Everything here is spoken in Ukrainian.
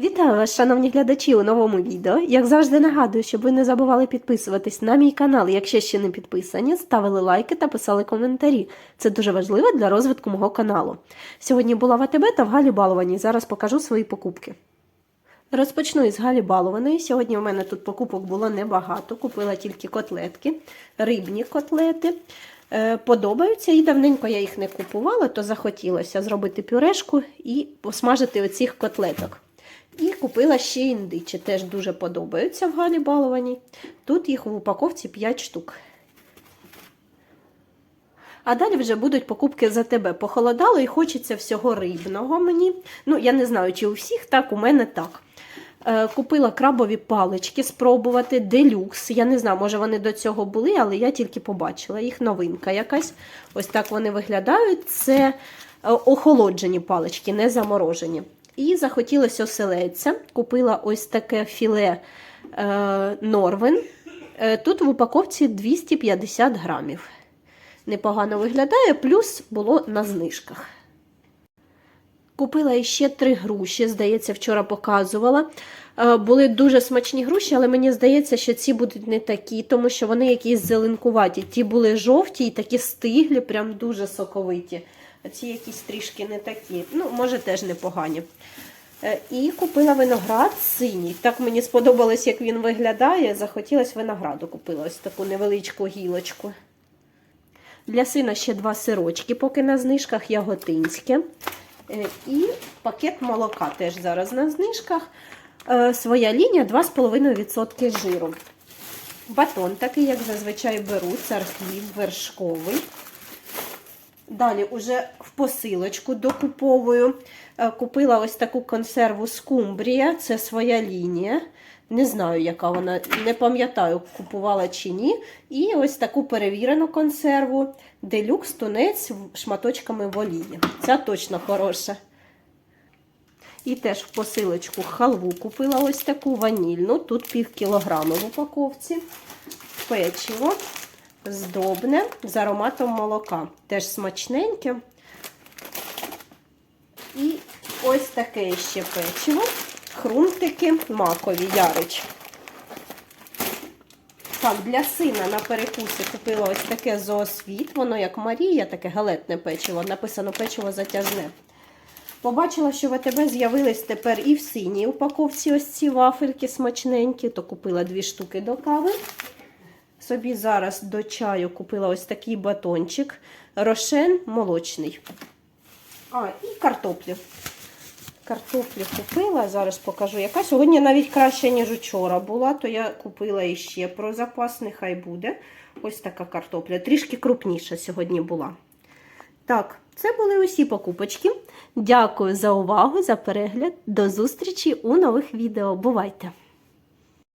Вітаю вас, шановні глядачі, у новому відео. Як завжди нагадую, щоб ви не забували підписуватись на мій канал, якщо ще не підписані, ставили лайки та писали коментарі. Це дуже важливо для розвитку мого каналу. Сьогодні була в АТБ та в Галі Балованій. Зараз покажу свої покупки. Розпочну із Галі Балованої. Сьогодні у мене тут покупок було небагато. Купила тільки котлетки, рибні котлети. Е, Подобаються і давненько я їх не купувала, то захотілося зробити пюрешку і посмажити оцих котлеток. І купила ще індичі, теж дуже подобаються в Галі Балованій. Тут їх в упаковці 5 штук. А далі вже будуть покупки за тебе. Похолодало і хочеться всього рибного мені. Ну, я не знаю, чи у всіх так, у мене так. Е, Купила крабові палички спробувати, делюкс. Я не знаю, може вони до цього були, але я тільки побачила їх новинка якась. Ось так вони виглядають. Це е, охолоджені палички, не заморожені. І захотілося оселедця. Купила ось таке філе е, Норвен. Е, Тут в упаковці 250 грамів. Непогано виглядає, плюс було на знижках. Купила ще три груші, здається, вчора показувала. Е, Були дуже смачні груші, але мені здається, що ці будуть не такі, тому що вони якісь зеленкуваті. Ті були жовті і такі стиглі, прям дуже соковиті. Ці якісь трішки не такі. Ну, може, теж непогані. Е, І купила виноград синій. Так мені сподобалось, як він виглядає. Захотілося винограду. Купила ось таку невеличку гілочку. Для сина ще два сирочки, поки на знижках яготинське. Е, І пакет молока теж зараз на знижках. Е, Своя лінія 2,5% жиру. Батон такий, як зазвичай беру, цар вершковий. Далі уже в посилочку докуповую. Е, Купила ось таку консерву скумбрія, це своя лінія. Не знаю, яка вона, не пам'ятаю, купувала чи ні. І ось таку перевірену консерву. Делюкс тунець шматочками в олії. Ця точно хороша. І теж в посилочку халву купила ось таку ванільну. Тут пів кілограми в упаковці. Печиво здобне з ароматом молока. Теж смачненьке. І ось таке ще печиво. Хрумтики макові ярич. Так, для сина на перекусі купила ось таке зоосвіт. Воно як Марія, таке галетне печиво. Написано печиво затяжне. Побачила, що в АТБ з'явились тепер і в синій упаковці ось ці вафельки смачненькі, то купила дві штуки до кави. Собі зараз до чаю купила ось такий батончик. Рошен молочний. А, і картоплю. Картоплю купила, зараз покажу, яка сьогодні навіть краще, ніж вчора була, то я купила іще про запас, нехай буде. Ось така картопля. Трішки крупніша сьогодні була. Так, це були усі покупочки. Дякую за увагу, за перегляд. До зустрічі у нових відео. Бувайте!